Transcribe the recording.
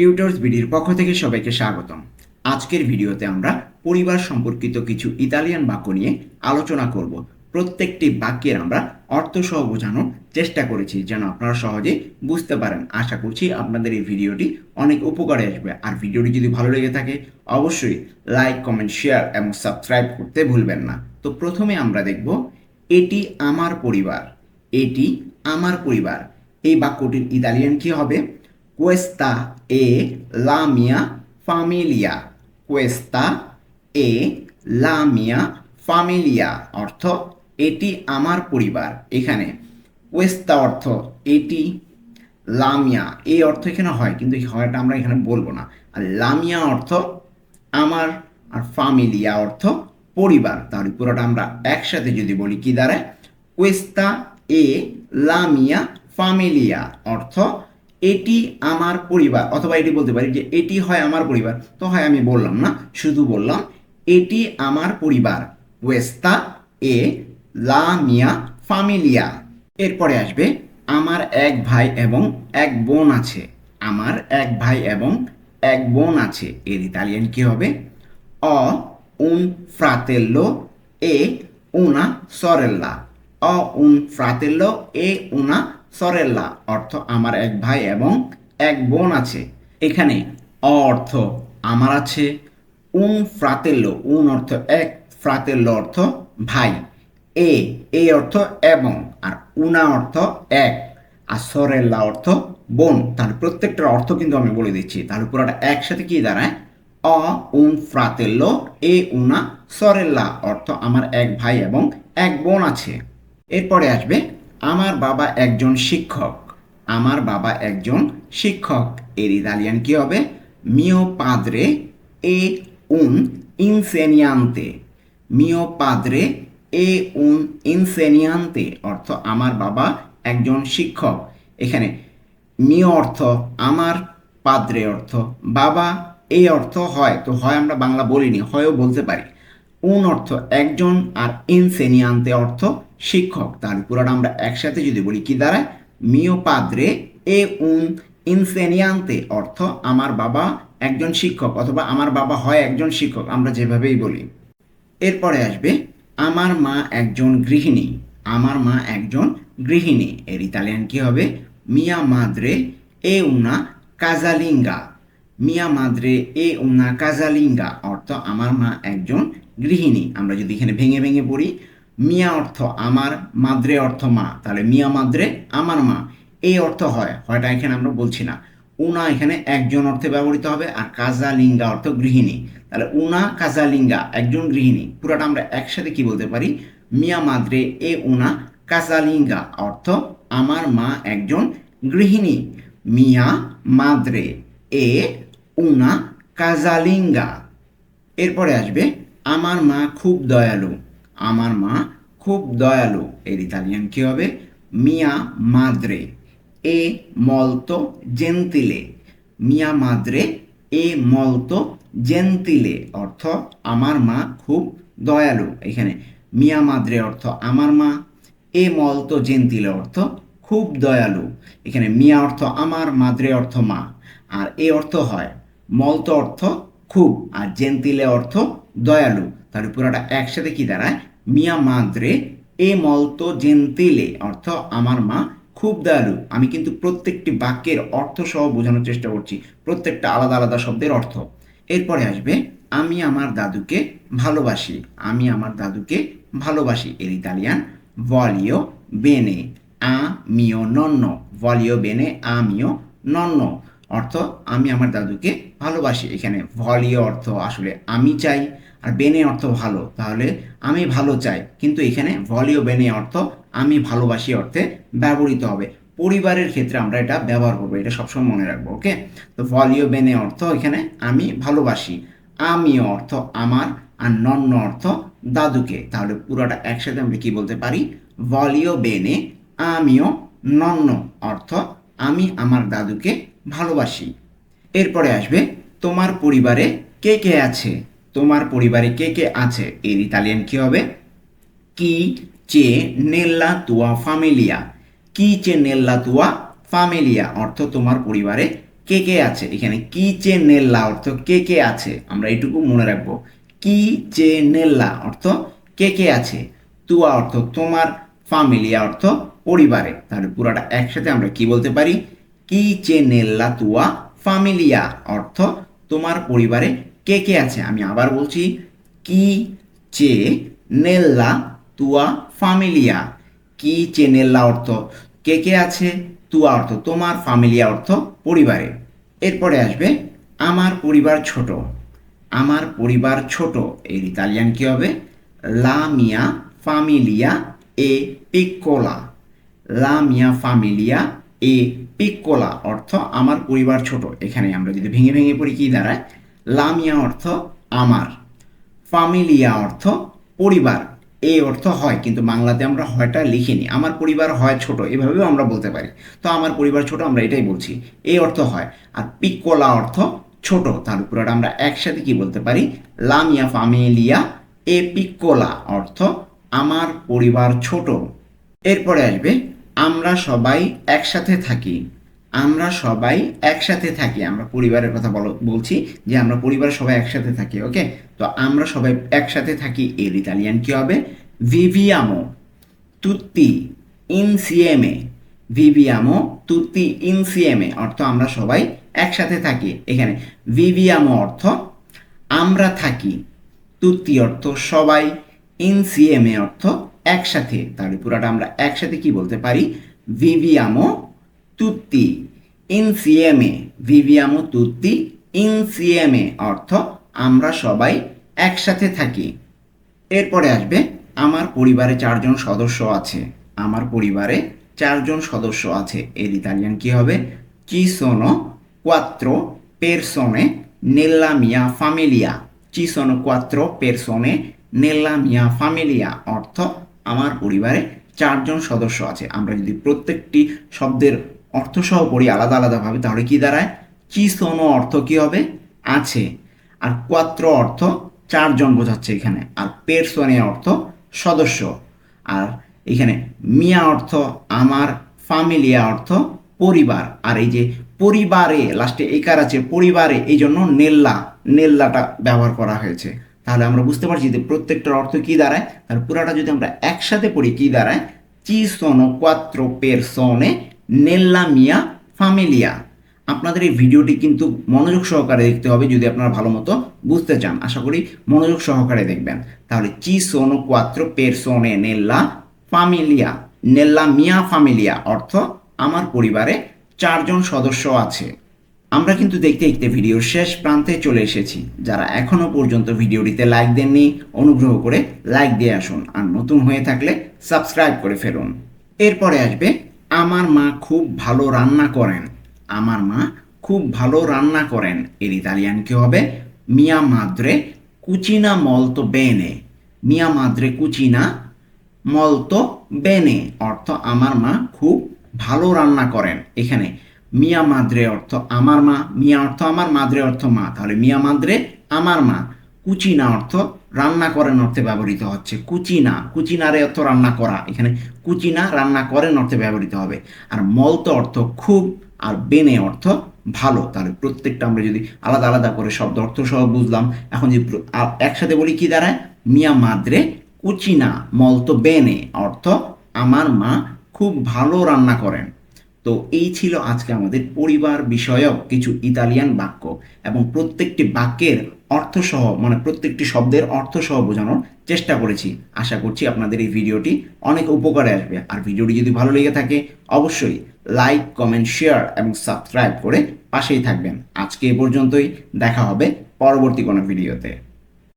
Tutors বিডির পক্ষ থেকে সবাইকে স্বাগতম। আজকের ভিডিওতে আমরা পরিবার সম্পর্কিত কিছু ইতালিয়ান বাক্য নিয়ে আলোচনা করব। প্রত্যেকটি বাক্যের আমরা অর্থ সহ বোঝানোর চেষ্টা করেছি যেন আপনারা সহজে বুঝতে পারেন। আশা করছি আপনাদের এই ভিডিওটি অনেক উপকারে আসবে। আর ভিডিওটি যদি ভালো লেগে থাকে, অবশ্যই লাইক, কমেন্ট, শেয়ার এবং সাবস্ক্রাইব করতে ভুলবেন না। তো প্রথমে আমরা দেখব, এটি আমার পরিবার। এটি আমার পরিবার। এই বাক্যটির ইতালিয়ান কি হবে? Questa è la mia famiglia. Questa è la mia famiglia. অর্থ এটি আমার পরিবার এখানে কোয়েস্তা অর্থ এটি লামিয়া এই অর্থ এখানে হয় কিন্তু এই হয়টা আমরা এখানে বলব না আর লামিয়া অর্থ আমার আর ফামিলিয়া অর্থ পরিবার তাহলে পুরোটা আমরা একসাথে যদি বলি কি দাঁড়ায় কোয়েস্তা এ লামিয়া ফামিলিয়া অর্থ এটি আমার পরিবার, অথবা এটি বলতে পারি যে এটি হয় আমার পরিবার। তো হয় আমি বললাম না, শুধু বললাম, এটি আমার পরিবার। ওয়েস্তা এ লা মিয়া ফামিলিয়া। এরপরে আসবে, আমার এক ভাই এবং এক বোন আছে। আমার এক ভাই এবং এক বোন আছে। এর ইতালিয়ান কি হবে? অ উন ফ্রাতেল্লো, এ উনা সরেল্লা। অ উন ফ্রাতেল্লো, এ উনা সরেল্লা, অর্থ আমার এক ভাই এবং এক বোন আছে। এখানে অ অর্থ আমার আছে, উন ফ্রাতেল্লো উন অর্থ এক ফ্রাতেল্লো অর্থ ভাই। এ এ অর্থ এবং, আর উনা অর্থ এক, আর সরেল্লা অর্থ বোন। তাহলে প্রত্যেকটার অর্থ কিন্তু আমি বলে দিচ্ছি। তাহলে পুরোটা একসাথে কি দাঁড়ায়? অ, উন ফ্রাতেল্লো এ, উনা, সরেল্লা, অর্থ আমার এক ভাই এবং এক বোন আছে। এরপরে আসবে আমার বাবা একজন শিক্ষক। আমার বাবা একজন শিক্ষক। এর ইতালিয়ান কি হবে? মিও পাদ্রে এ উন ইনসেনিয়ান্তে মিও পাদ্রে এ উন ইনসেনিয়ান্তে অর্থ আমার বাবা একজন শিক্ষক। এখানে মিও অর্থ আমার পাদ্রে অর্থ বাবা, এই অর্থ হয়। তো হয় আমরা বাংলা বলিনি, হয়ও বলতে পারি। উন অর্থ? একজন আর ইনসেনিয়ান্তে অর্থ শিক্ষক। তাহলে পুরোটা আমরা একসাথে যদি বলি, কি দাঁড়ায়? মিও পাদ্রে এ উন ইনসেনিয়ান্তে অর্থ আমার বাবা একজন শিক্ষক অথবা আমার বাবা হয় একজন শিক্ষক, আমরা যেভাবেই বলি। এরপরে আসবে, আমার মা একজন গৃহিণী, আমার মা একজন গৃহিণী। এর ইতালিয়ান কি হবে? মিয়া মাদ্রে এ উনা কাজালিঙ্গা। মিয়া মাদ্রে এ উনা কাজালিঙ্গা, অর্থ আমার মা একজন গৃহিণী। আমরা যদি এখানে ভেঙে ভেঙে পড়ি, মিয়া অর্থ আমার, মাদ্রে অর্থ মা। তাহলে মিয়া মাদ্রে আমার মা। এই অর্থ হয়, হয়টা এখানে আমরা বলছি না। উনা এখানে একজন অর্থে ব্যবহৃত হবে আর কাজালিঙ্গা অর্থ গৃহিণী। তাহলে উনা, কাজালিঙ্গা, একজন গৃহিণী। পুরাটা আমরা একসাথে কি বলতে পারি? মিয়া মাদ্রে, এ উনা, কাজালিঙ্গা অর্থ আমার মা একজন গৃহিণী। মিয়া মাদ্রে, এ উনা, কাজালিঙ্গা। এরপরে আসবে আমার মা খুব দয়ালু। আমার মা খুব দয়ালু। এর ইতালিয়ান কি হবে? মিয়া মাদ্রে এ মলতো জেন্তিলে মিয়া মাদ্রে এ মলতো জেন্তিলে অর্থ, আমার মা খুব দয়ালু। এখানে মিয়া মাদ্রে অর্থ আমার মা এ মলতো জেন্তিলে অর্থ খুব দয়ালু। এখানে মিয়া অর্থ আমার মাদ্রে অর্থ মা। আর এ অর্থ হয় মলতো অর্থ খুব আর জেন্তিলে অর্থ দয়ালু। তাহলে পুরোটা একসাথে কি দাঁড়ায়? মিয়া মাদ্রে এ মলতো জেন্তিলে, অর্থ আমার মা খুব দয়ালু। আমি কিন্তু প্রত্যেকটি বাক্যের অর্থ সহ বোঝানোর চেষ্টা করছি। প্রত্যেকটা আলাদা আলাদা শব্দের অর্থ। এরপরে আসবে, আমি আমার দাদুকে ভালোবাসি, আমি আমার দাদুকে ভালোবাসি। এর ইতালিয়ান ভলিও বেনে আ মিও নন্ন ভলিও বেনে আ মিও নন্ন অর্থ আমি আমার দাদুকে ভালোবাসি। এখানে ভলিও অর্থ আসলে আমি চাই আর বেনে অর্থ ভালো, তাহলে আমি ভালো চাই। কিন্তু এখানে ভলিও বেনে অর্থ আমি ভালোবাসি অর্থে ব্যবহৃত হবে। পরিবারের ক্ষেত্রে আমরা এটা ব্যবহার করব, এটা সবসময় মনে রাখব, ওকে? তো ভলিও বেনে অর্থ এখানে আমি ভালোবাসি। আমিও অর্থ আমার আর নন্ন অর্থ দাদুকে। তাহলে পুরোটা একসাথে আমরা কি বলতে পারি? ভলিও বেনে আমিও নন্ন অর্থ আমি আমার দাদুকে ভালোবাসি। এরপরে আসবে, তোমার পরিবারে কে কে আছে? তোমার পরিবারে কে কে আছে? এর ইতালিয়ান কি হবে? কি চে নেল্লা তুয়া ফামিলিয়া কি চে নেল্লা তুয়া ফামিলিয়া অর্থ তোমার পরিবারে কে কে আছে? এখানে কি চে নেল্লা, অর্থ কে কে আছে? আমরা এটুকু মনে রাখব। কি চে নেল্লা, অর্থ কে কে আছে? তুয়া, অর্থ তোমার ফ্যামিলিয়া, অর্থ পরিবারে। তাহলে পুরাটা একসাথে আমরা কি বলতে পারি? কি চে নেল্লা তুয়া ফ্যামিলিয়া অর্থ তোমার পরিবারে কে কে আছে? আমি আবার বলছি, কি চে নেল্লা তুয়া ফ্যামিলিয়া কি চে নেল্লা অর্থ? কে কে আছে? তুয়া অর্থ তোমার ফ্যামিলিয়া অর্থ পরিবারে। এরপরে আসবে, আমার পরিবার ছোট। আমার পরিবার ছোট, এর ইতালিয়ান কি হবে? লা মিয়া ফ্যামিলিয়া এ পিকোলা। লা মিয়া ফ্যামিলিয়া এ পিক্কোলা অর্থ আমার পরিবার ছোট। এখানে আমরা যদি ভেঙে ভেঙে পড়ি, কি দাঁড়ায়? লামিয়া অর্থ আমার। ফ্যামিলিয়া অর্থ পরিবার। এই অর্থ হয়, কিন্তু বাংলাতে আমরা হয়টা লিখিনি। আমার পরিবার হয় ছোট, এভাবেও আমরা বলতে পারি। তো আমার পরিবার ছোট, আমরা এটাই বলছি। এই অর্থ হয়। আর পিক্কোলা অর্থ ছোট, তার পুরোটা আমরা একসাথে কি বলতে পারি? লামিয়া ফ্যামিলিয়া, এ পিক্কোলা অর্থ আমার পরিবার ছোট। এরপরে আসবে আমরা সবাই একসাথে থাকি। আমরা সবাই একসাথে থাকি। আমরা পরিবারের কথা বলো বলছি যে আমরা পরিবারের সবাই একসাথে থাকি, ওকে? তো আমরা সবাই একসাথে থাকি এর ইতালিয়ান কি হবে? ভিভিয়ামো তুত্তি ইনসিএমে ভিভিয়ামো তুত্তি ইনসিএমে অর্থ আমরা সবাই একসাথে থাকি এখানে। ভিভিয়ামো অর্থ আমরা থাকি। তুত্তি অর্থ সবাই। ইনসিএমে অর্থ একসাথে, তাহলে পুরাটা আমরা একসাথে কি বলতে পারি? ভিভিয়ামো তুত্তি ইনসিএমে ভিভিয়ামো তুত্তি ইনসিএমে অর্থ আমরা সবাই একসাথে থাকি। এরপরে আসবে, আমার পরিবারে চারজন সদস্য আছে। আমার পরিবারে চারজন সদস্য আছে। এর ইতালিয়ান কি হবে? চি সোনো কোয়াত্রো পেরসোনে নেল্লা মিয়া ফ্যামিলিয়া চি কোয়াত্রো পেরসোনে নেল্লা মিয়া ফ্যামিলিয়া অর্থ আমার পরিবারে চারজন সদস্য আছে। আমরা যদি প্রত্যেকটি শব্দের অর্থ সহ পড়ি আলাদা আলাদাভাবে, তাহলে কি দাঁড়ায়? চি সোনো অর্থ কি হবে? আছে। আর কোয়াত্র অর্থ? চারজন বোঝাচ্ছে এখানে। আর পেরসোনে অর্থ সদস্য। আর এখানে মিয়া অর্থ আমার, ফ্যামিলিয়া অর্থ পরিবার। আর এই যে পরিবারে, লাস্টে একার আছে পরিবারে এই জন্য নেল্লা। নেল্লাটা ব্যবহার করা হয়েছে। তাহলে আমরা বুঝতে পারছি যে প্রত্যেকটার অর্থ কি দাঁড়ায়। তার পুরাটা যদি আমরা একসাথে পড়ি, কি দাঁড়ায়? চি সোনো কোয়াত্রো পেরসোনে নেল্লা মিয়া ফ্যামিলিয়া আপনাদের এই ভিডিওটি কিন্তু মনোযোগ সহকারে দেখতে হবে যদি আপনারা ভালো মতো বুঝতে চান। আশা করি মনোযোগ সহকারে দেখবেন। তাহলে চি সোনো কোয়াত্রো পেরসোনে নেল্লা ফ্যামিলিয়া নেল্লা মিয়া ফ্যামিলিয়া অর্থ আমার পরিবারে চারজন সদস্য আছে। আমরা কিন্তু দেখতে দেখতে ভিডিওর শেষ প্রান্তে চলে এসেছি। যারা এখনও পর্যন্ত ভিডিওটিতে লাইক দেননি, অনুগ্রহ করে লাইক দিয়ে আসুন। আর নতুন হয়ে থাকলে সাবস্ক্রাইব করে ফেলুন। এরপরে আসবে, আমার মা খুব ভালো রান্না করেন। আমার মা খুব ভালো রান্না করেন। এর ইতালিয়ান কি হবে? মিয়া মাদ্রে কুচিনা মলতো বেনে মিয়া মাদ্রে কুচিনা মলতো বেনে অর্থ, আমার মা খুব ভালো রান্না করেন। এখানে মিয়া মাদ্রে অর্থ আমার মা, মিয়া অর্থ আমার, মাদ্রে অর্থ মা। তাহলে মিয়া মাদ্রে আমার মা। কুচিনা অর্থ রান্না করেন অর্থে ব্যবহৃত হচ্ছে। কুচিনা, কুচিনারে অর্থ রান্না করা। এখানে কুচিনা রান্না করেন অর্থে ব্যবহৃত হবে। আর মলতো অর্থ খুব, আর বেনে অর্থ ভালো। তাহলে প্রত্যেকটা আমরা যদি আলাদা আলাদা করে শব্দ অর্থ সহ বুঝলাম, এখন যদি একসাথে বলি কি দাঁড়ায়? মিয়া মাদ্রে, কুচিনা, মলতো বেনে অর্থ আমার মা খুব ভালো রান্না করেন। তো এই ছিল আজকে আমাদের পরিবার বিষয়ক কিছু ইতালিয়ান বাক্য এবং প্রত্যেকটি বাক্যের অর্থসহ মানে প্রত্যেকটি শব্দের অর্থসহ বোঝানোর চেষ্টা করেছি। আশা করছি আপনাদের এই ভিডিওটি অনেক উপকারে আসবে। আর ভিডিওটি যদি ভালো লেগে থাকে, অবশ্যই লাইক, কমেন্ট, শেয়ার এবং সাবস্ক্রাইব করে পাশেই থাকবেন। আজকে এ পর্যন্তই। দেখা হবে পরবর্তী কোনো ভিডিওতে।